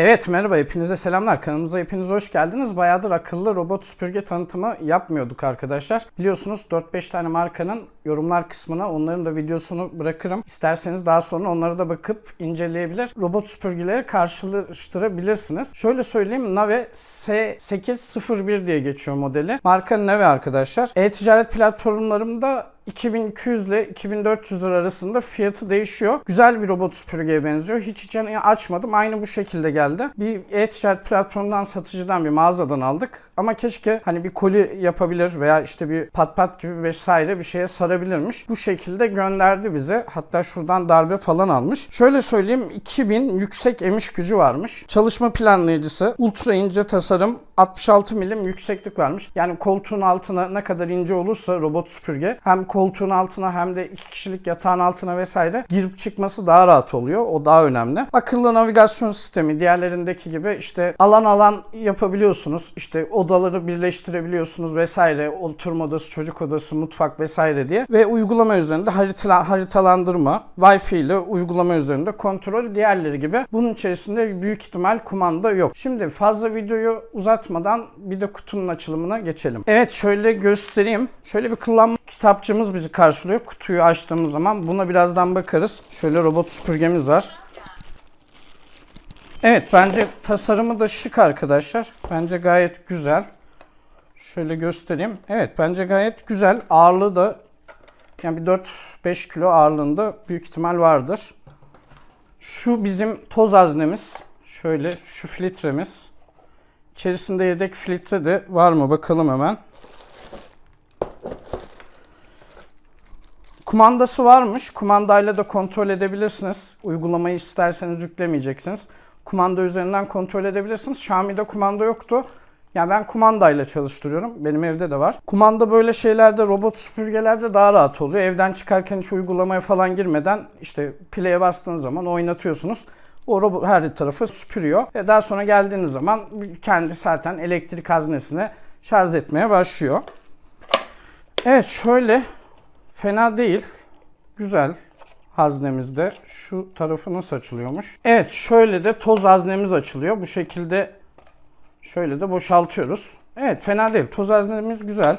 Evet merhaba hepinize selamlar. Kanalımıza hepiniz hoş geldiniz. Bayağıdır akıllı robot süpürge tanıtımı yapmıyorduk arkadaşlar. Biliyorsunuz 4-5 tane markanın yorumlar kısmına onların da videosunu bırakırım. İsterseniz daha sonra onlara da bakıp inceleyebilir. Robot süpürgeleri karşılaştırabilirsiniz. Şöyle söyleyeyim Nave S801 diye geçiyor modeli. Marka Nave arkadaşlar. E-ticaret platformlarında 2200 ile 2400 lira arasında fiyatı değişiyor. Güzel bir robot süpürgeye benziyor. Hiç içini açmadım. Aynı bu şekilde geldi. Bir e-ticaret platformundan satıcıdan bir mağazadan aldık. Ama keşke hani bir koli yapabilir veya işte bir pat pat gibi vesaire bir şeye sarabilirmiş. Bu şekilde gönderdi bize. Hatta şuradan darbe falan almış. Şöyle söyleyeyim 2000 yüksek emiş gücü varmış. Çalışma planlayıcısı, ultra ince tasarım, 66 milim yükseklik varmış. Yani koltuğun altına ne kadar ince olursa robot süpürge hem koltuğun altına hem de iki kişilik yatağın altına vesaire girip çıkması daha rahat oluyor. O daha önemli. Akıllı navigasyon sistemi diğerlerindeki gibi işte alan alan yapabiliyorsunuz. İşte odaları birleştirebiliyorsunuz vesaire. Oturma odası, çocuk odası, mutfak vesaire diye. Ve uygulama üzerinde harita, haritalandırma, Wi-Fi ile uygulama üzerinde kontrol diğerleri gibi. Bunun içerisinde büyük ihtimal kumanda yok. Şimdi fazla videoyu uzatmadan bir de kutunun açılımına geçelim. Evet şöyle göstereyim. Şöyle bir kullanma kitapçığımız bizi karşılıyor. Kutuyu açtığımız zaman buna birazdan bakarız. Şöyle robot süpürgemiz var. Evet bence tasarımı da şık arkadaşlar. Bence gayet güzel. Şöyle göstereyim. Evet bence gayet güzel. Ağırlığı da yani bir 4-5 kilo ağırlığında büyük ihtimal vardır. Şu bizim toz haznemiz. Şöyle şu filtremiz. İçerisinde yedek filtre de var mı bakalım hemen. Kumandası varmış. Kumandayla da kontrol edebilirsiniz. Uygulamayı isterseniz yüklemeyeceksiniz. Kumanda üzerinden kontrol edebilirsiniz. Xiaomi'de kumanda yoktu. Yani ben kumandayla çalıştırıyorum. Benim evde de var. Kumanda böyle şeylerde, robot süpürgelerde daha rahat oluyor. Evden çıkarken hiç uygulamaya falan girmeden işte play'e bastığınız zaman oynatıyorsunuz. O robot her tarafı süpürüyor. E daha sonra geldiğiniz zaman kendi zaten elektrik haznesine şarj etmeye başlıyor. Evet şöyle fena değil. Güzel haznemizde. Şu tarafı nasıl açılıyormuş? Evet şöyle de toz haznemiz açılıyor. Bu şekilde şöyle de boşaltıyoruz. Evet fena değil. Toz haznemiz güzel.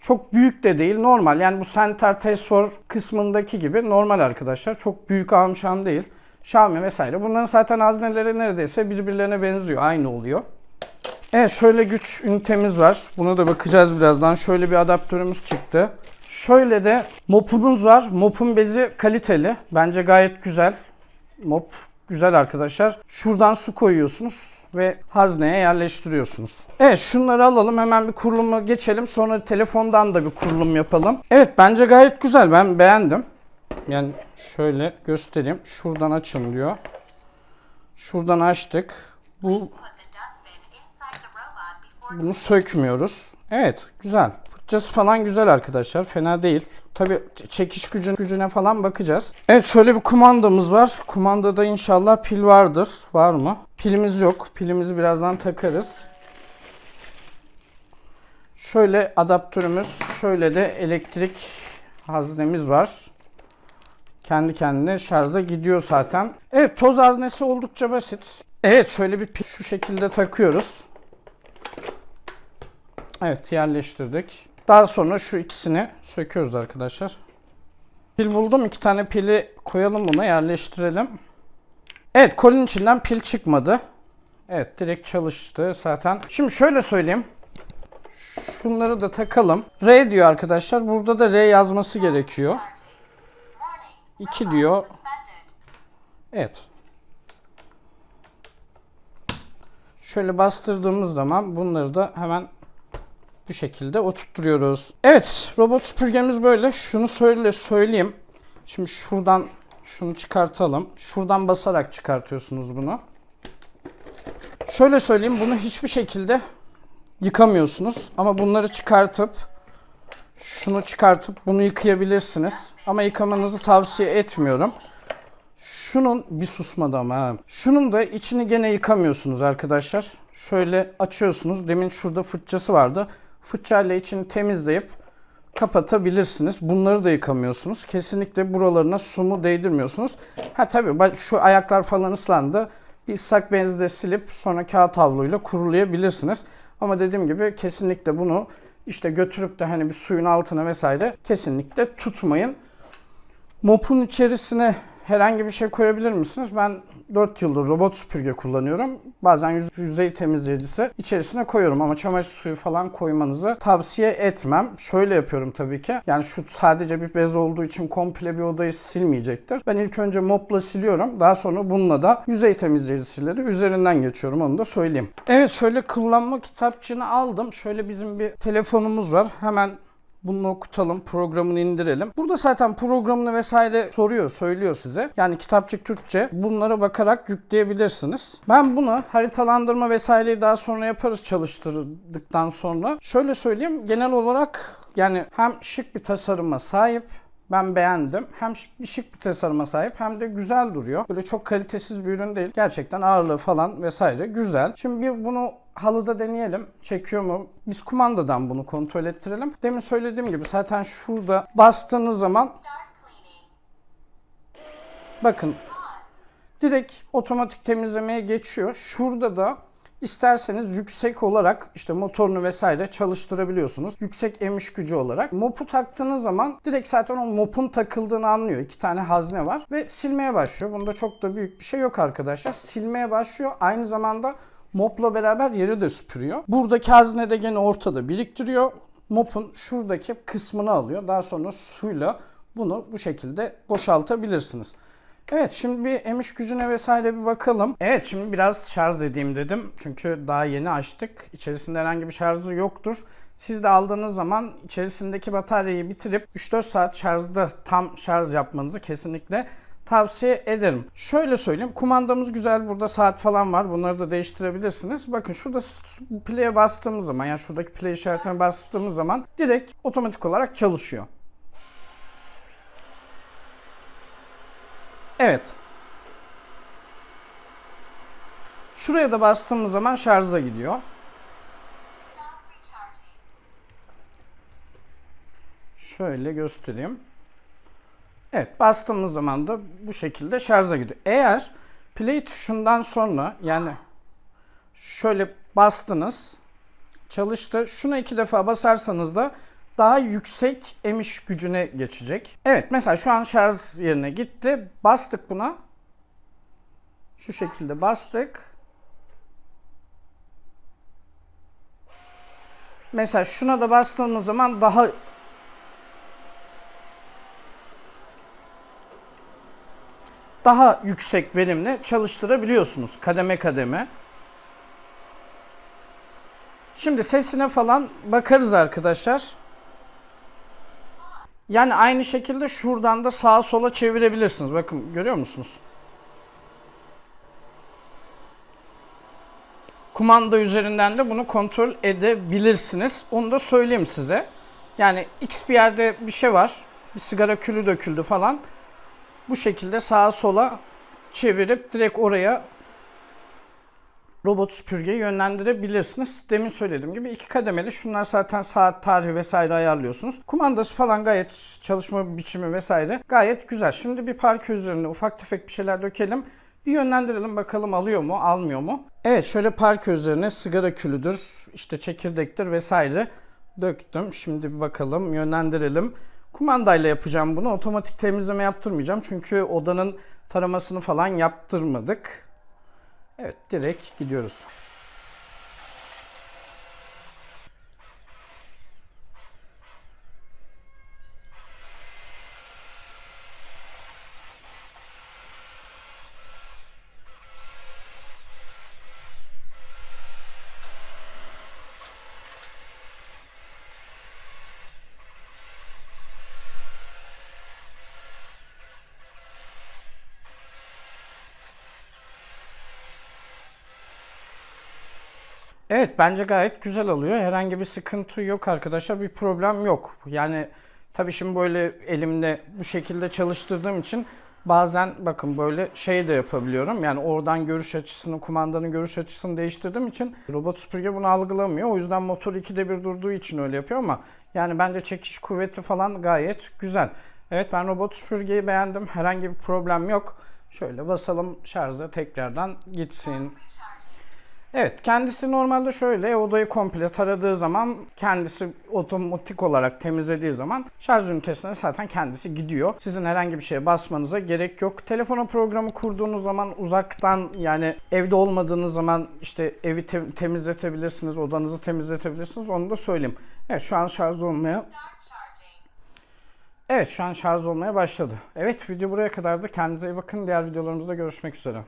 Çok büyük de değil. Normal. Yani bu Center Tesfor kısmındaki gibi normal arkadaşlar. Çok büyük almışam değil. Xiaomi vesaire. Bunların zaten hazneleri neredeyse birbirlerine benziyor. Aynı oluyor. Evet şöyle güç ünitemiz var. Buna da bakacağız birazdan. Şöyle bir adaptörümüz çıktı. Şöyle de mopumuz var. Mopun bezi kaliteli. Bence gayet güzel. Mop güzel arkadaşlar. Şuradan su koyuyorsunuz ve hazneye yerleştiriyorsunuz. Evet şunları alalım. Hemen bir kuruluma geçelim. Sonra telefondan da bir kurulum yapalım. Evet bence gayet güzel. Ben beğendim. Yani şöyle göstereyim. Şuradan açın diyor. Şuradan açtık. Bu bunu sökmüyoruz. Evet güzel. Fırçası falan güzel arkadaşlar. Fena değil. Tabi çekiş gücün, gücüne falan bakacağız. Evet şöyle bir kumandamız var. Kumandada inşallah pil vardır. Var mı? Pilimiz yok. Pilimizi birazdan takarız. Şöyle adaptörümüz. Şöyle de elektrik haznemiz var. Kendi kendine şarja gidiyor zaten. Evet toz haznesi oldukça basit. Evet şöyle bir pil şu şekilde takıyoruz. Evet yerleştirdik. Daha sonra şu ikisini söküyoruz arkadaşlar. Pil buldum. iki tane pili koyalım buna yerleştirelim. Evet kolin içinden pil çıkmadı. Evet direkt çalıştı zaten. Şimdi şöyle söyleyeyim. Şunları da takalım. R diyor arkadaşlar. Burada da R yazması gerekiyor. 2 diyor. Evet. Şöyle bastırdığımız zaman bunları da hemen bu şekilde oturtturuyoruz. Evet robot süpürgemiz böyle. Şunu söyle söyleyeyim. Şimdi şuradan şunu çıkartalım. Şuradan basarak çıkartıyorsunuz bunu. Şöyle söyleyeyim bunu hiçbir şekilde yıkamıyorsunuz. Ama bunları çıkartıp şunu çıkartıp bunu yıkayabilirsiniz. Ama yıkamanızı tavsiye etmiyorum. Şunun bir susmadı ama ha. Şunun da içini gene yıkamıyorsunuz arkadaşlar. Şöyle açıyorsunuz. Demin şurada fırçası vardı. Fırçayla içini temizleyip kapatabilirsiniz. Bunları da yıkamıyorsunuz. Kesinlikle buralarına su mu değdirmiyorsunuz. Ha tabii şu ayaklar falan ıslandı. bir ıslak benzde silip sonra kağıt havluyla kurulayabilirsiniz. Ama dediğim gibi kesinlikle bunu işte götürüp de hani bir suyun altına vesaire kesinlikle tutmayın. Mopun içerisine herhangi bir şey koyabilir misiniz? Ben 4 yıldır robot süpürge kullanıyorum. Bazen yüz- yüzey temizleyicisi içerisine koyuyorum ama çamaşır suyu falan koymanızı tavsiye etmem. Şöyle yapıyorum tabii ki. Yani şu sadece bir bez olduğu için komple bir odayı silmeyecektir. Ben ilk önce mopla siliyorum. Daha sonra bununla da yüzey temizleyicisiyle de üzerinden geçiyorum. Onu da söyleyeyim. Evet şöyle kullanma kitapçığını aldım. Şöyle bizim bir telefonumuz var. Hemen bunu okutalım, programını indirelim. Burada zaten programını vesaire soruyor, söylüyor size. Yani kitapçık Türkçe. Bunlara bakarak yükleyebilirsiniz. Ben bunu haritalandırma vesaireyi daha sonra yaparız çalıştırdıktan sonra. Şöyle söyleyeyim, genel olarak yani hem şık bir tasarıma sahip ben beğendim. Hem şık- bir tasarıma sahip hem de güzel duruyor. Böyle çok kalitesiz bir ürün değil. Gerçekten ağırlığı falan vesaire güzel. Şimdi bir bunu halıda deneyelim. Çekiyor mu? Biz kumandadan bunu kontrol ettirelim. Demin söylediğim gibi zaten şurada bastığınız zaman bakın direkt otomatik temizlemeye geçiyor. Şurada da isterseniz yüksek olarak işte motorunu vesaire çalıştırabiliyorsunuz. Yüksek emiş gücü olarak. Mopu taktığınız zaman direkt zaten o mopun takıldığını anlıyor. İki tane hazne var ve silmeye başlıyor. Bunda çok da büyük bir şey yok arkadaşlar. Silmeye başlıyor. Aynı zamanda mopla beraber yeri de süpürüyor. Buradaki hazne de gene ortada biriktiriyor. Mopun şuradaki kısmını alıyor. Daha sonra suyla bunu bu şekilde boşaltabilirsiniz. Evet şimdi bir emiş gücüne vesaire bir bakalım. Evet şimdi biraz şarj edeyim dedim. Çünkü daha yeni açtık. İçerisinde herhangi bir şarjı yoktur. Siz de aldığınız zaman içerisindeki bataryayı bitirip 3-4 saat şarjda tam şarj yapmanızı kesinlikle tavsiye ederim. Şöyle söyleyeyim. Kumandamız güzel. Burada saat falan var. Bunları da değiştirebilirsiniz. Bakın şurada play'e bastığımız zaman yani şuradaki play işaretine bastığımız zaman direkt otomatik olarak çalışıyor. Evet. Şuraya da bastığımız zaman şarja gidiyor. Şöyle göstereyim. Evet bastığımız zaman da bu şekilde şarja gidiyor. Eğer play tuşundan sonra yani şöyle bastınız çalıştı. Şuna iki defa basarsanız da daha yüksek emiş gücüne geçecek. Evet mesela şu an şarj yerine gitti. Bastık buna. Şu şekilde bastık. Mesela şuna da bastığımız zaman daha daha yüksek verimle çalıştırabiliyorsunuz kademe kademe. Şimdi sesine falan bakarız arkadaşlar. Yani aynı şekilde şuradan da sağa sola çevirebilirsiniz. Bakın görüyor musunuz? Kumanda üzerinden de bunu kontrol edebilirsiniz. Onu da söyleyeyim size. Yani X bir yerde bir şey var. Bir sigara külü döküldü falan. Bu şekilde sağa sola çevirip direkt oraya robot süpürgeyi yönlendirebilirsiniz. Demin söylediğim gibi iki kademeli. Şunlar zaten saat, tarihi vesaire ayarlıyorsunuz. Kumandası falan gayet çalışma biçimi vesaire gayet güzel. Şimdi bir parke üzerine ufak tefek bir şeyler dökelim. Bir yönlendirelim bakalım alıyor mu, almıyor mu? Evet şöyle parke üzerine sigara külüdür, işte çekirdektir vesaire döktüm. Şimdi bir bakalım, yönlendirelim. Kumandayla yapacağım bunu. Otomatik temizleme yaptırmayacağım. Çünkü odanın taramasını falan yaptırmadık. Evet direkt gidiyoruz. Evet bence gayet güzel alıyor. Herhangi bir sıkıntı yok arkadaşlar. Bir problem yok. Yani tabii şimdi böyle elimde bu şekilde çalıştırdığım için bazen bakın böyle şey de yapabiliyorum. Yani oradan görüş açısını, kumandanın görüş açısını değiştirdiğim için robot süpürge bunu algılamıyor. O yüzden motor ikide bir durduğu için öyle yapıyor ama yani bence çekiş kuvveti falan gayet güzel. Evet ben robot süpürgeyi beğendim. Herhangi bir problem yok. Şöyle basalım şarjda tekrardan gitsin. Evet kendisi normalde şöyle odayı komple taradığı zaman kendisi otomatik olarak temizlediği zaman şarj ünitesine zaten kendisi gidiyor. Sizin herhangi bir şeye basmanıza gerek yok. Telefona programı kurduğunuz zaman uzaktan yani evde olmadığınız zaman işte evi te- temizletebilirsiniz, odanızı temizletebilirsiniz. Onu da söyleyeyim. Evet şu an şarj olmaya Evet şu an şarj olmaya başladı. Evet video buraya kadardı. Kendinize iyi bakın. Diğer videolarımızda görüşmek üzere.